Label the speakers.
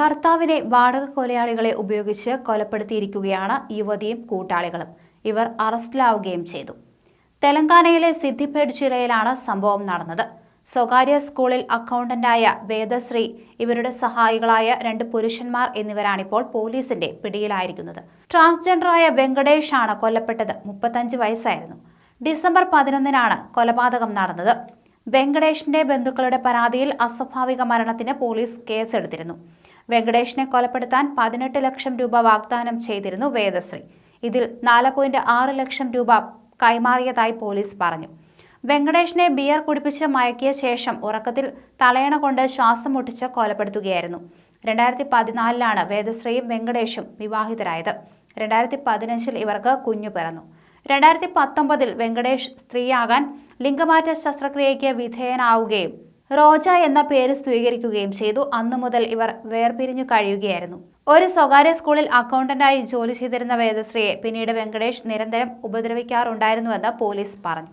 Speaker 1: ഭർത്താവിനെ വാടക കൊലയാളികളെ ഉപയോഗിച്ച് കൊലപ്പെടുത്തിയിരിക്കുകയാണ് യുവതിയും കൂട്ടാളികളും. ഇവർ അറസ്റ്റിലാവുകയും ചെയ്തു. തെലങ്കാനയിലെ സിദ്ധിപേട് ജില്ലയിലാണ് സംഭവം നടന്നത്. സ്വകാര്യ സ്കൂളിൽ അക്കൗണ്ടന്റായ വേദശ്രീ ഇവരുടെ സഹായികളായ രണ്ട് പുരുഷന്മാർ എന്നിവരാണിപ്പോൾ പോലീസിന്റെ പിടിയിലായിരിക്കുന്നത്. ട്രാൻസ്ജെൻഡറായ വെങ്കടേഷ് ആണ് കൊല്ലപ്പെട്ടത്. മുപ്പത്തഞ്ച് വയസ്സായിരുന്നു. ഡിസംബർ പതിനൊന്നിനാണ് കൊലപാതകം നടന്നത്. വെങ്കടേഷിന്റെ ബന്ധുക്കളുടെ പരാതിയിൽ അസ്വാഭാവിക മരണത്തിന് പോലീസ് കേസെടുത്തിരുന്നു. വെങ്കടേഷിനെ കൊലപ്പെടുത്താൻ പതിനെട്ട് ലക്ഷം രൂപ വാഗ്ദാനം ചെയ്തിരുന്നു വേദശ്രീ. ഇതിൽ നാല് പോയിന്റ് ആറ് ലക്ഷം രൂപ കൈമാറിയതായി പോലീസ് പറഞ്ഞു. വെങ്കടേഷിനെ ബിയർ കുടിപ്പിച്ച് മയക്കിയ ശേഷം ഉറക്കത്തിൽ തലയണ കൊണ്ട് ശ്വാസം മുട്ടിച്ച് കൊലപ്പെടുത്തുകയായിരുന്നു. രണ്ടായിരത്തി പതിനാലിലാണ് വേദശ്രീയും വെങ്കടേഷും വിവാഹിതരായത്. രണ്ടായിരത്തി പതിനഞ്ചിൽ ഇവർക്ക് കുഞ്ഞു പിറന്നു. രണ്ടായിരത്തി പത്തൊമ്പതിൽ വെങ്കടേഷ് സ്ത്രീയാകാൻ ലിംഗമാറ്റ ശസ്ത്രക്രിയയ്ക്ക് വിധേയനാവുകയും റോജ എന്ന പേര് സ്വീകരിക്കുകയും ചെയ്തു. അന്നു മുതൽ ഇവർ വേർപിരിഞ്ഞു കഴിയുകയായിരുന്നു. ഒരു സ്വകാര്യ സ്കൂളിൽ അക്കൗണ്ടന്റായി ജോലി ചെയ്തിരുന്ന വേദശ്രീയെ പിന്നീട് വെങ്കടേഷ് നിരന്തരം ഉപദ്രവിക്കാറുണ്ടായിരുന്നുവെന്ന് പോലീസ് പറഞ്ഞു.